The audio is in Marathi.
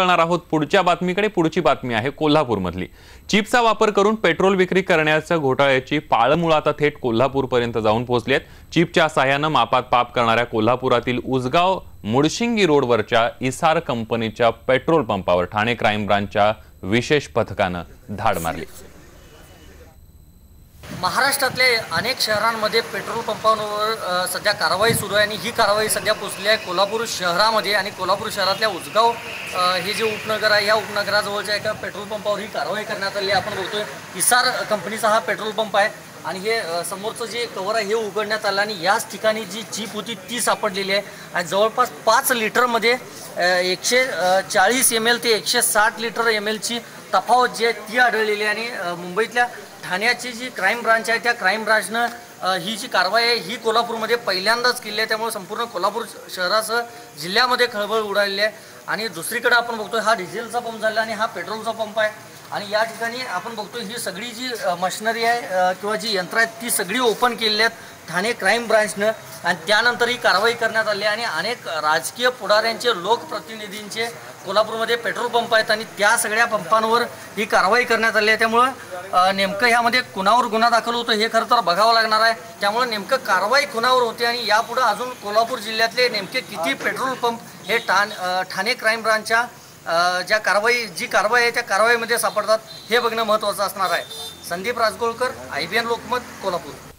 वळणार आहोत. पुढच्या बातमीकडे पुढची बातमी आहे कोल्हापूरमधली. चिपचा वापर करून पेट्रोल विक्री करण्याच्या घोटाळ्याची पाळमुळं आता थेट कोल्हापूरपर्यंत जाऊन पोहोचली आहेत. चिपच्या सहाय्यानं मापात पाप करणाऱ्या कोल्हापुरातील उजगाव मुडशिंगी रोडवरच्या इसार कंपनीच्या पेट्रोल पंपावर ठाणे क्राईम ब्रांचच्या विशेष पथकानं धाड मारली. महाराष्ट्रातल्या अनेक शहरांमध्ये पेट्रोल पंपांवर सध्या कारवाई सुरू आहे आणि ही कारवाई सध्या पोचली आहे कोल्हापूर शहरामध्ये आणि कोल्हापूर शहरातल्या उजगाव हे जे उपनगर आहे या उपनगराजवळच्या एका पेट्रोल पंपावर ही कारवाई करण्यात आली आपण बघतोय हिसार कंपनीचा हा पेट्रोल पंप आहे आणि हे समोरचं जे कवर आहे हे उघडण्यात आलं आणि याच ठिकाणी जी चीप होती ती सापडलेली आहे आणि जवळपास पाच लिटरमध्ये एकशे चाळीस एम एल ते एकशे साठ लिटर एम एलची तफावत जी आहे ती आढळलेली आहे. आणि मुंबईतल्या ठाण्याची जी क्राईम ब्रांच आहे त्या क्राईम ब्रांचनं ही जी कारवाई आहे ही कोल्हापूरमध्ये पहिल्यांदाच केली आहे. त्यामुळे संपूर्ण कोल्हापूर शहरासह जिल्ह्यामध्ये खळबळ उडालेली आहे. आणि दुसरीकडे आपण बघतोय हा डिझेलचा पंप झाला आणि हा पेट्रोलचा पंप आहे. आणि या ठिकाणी आपण बघतो ही सगळी जी मशिनरी आहे किंवा जी यंत्र आहेत ती सगळी ओपन केलेली आहेत ठाणे क्राईम ब्रांचनं आणि त्यानंतर ही कारवाई करण्यात आली आहे आणि अनेक राजकीय पुढाऱ्यांचे लोकप्रतिनिधींचे कोल्हापूरमध्ये पेट्रोल पंप आहेत आणि त्या सगळ्या पंपांवर ही कारवाई करण्यात आली आहे. त्यामुळं नेमकं ह्यामध्ये कुणावर गुन्हा दाखल होतो हे खरं तर बघावं लागणार आहे. त्यामुळं नेमकं कारवाई कुणावर होते आणि यापुढं अजून कोल्हापूर जिल्ह्यातले नेमके किती पेट्रोल पंप हे ठाण ठाणे क्राईम ब्रांचच्या ज्या कारवाई जी कारवाई आहे त्या कारवाईमध्ये सापडतात हे बघणं महत्त्वाचं असणार आहे. Sandeep Rajgolkar I B N Lokmat Kolhapur.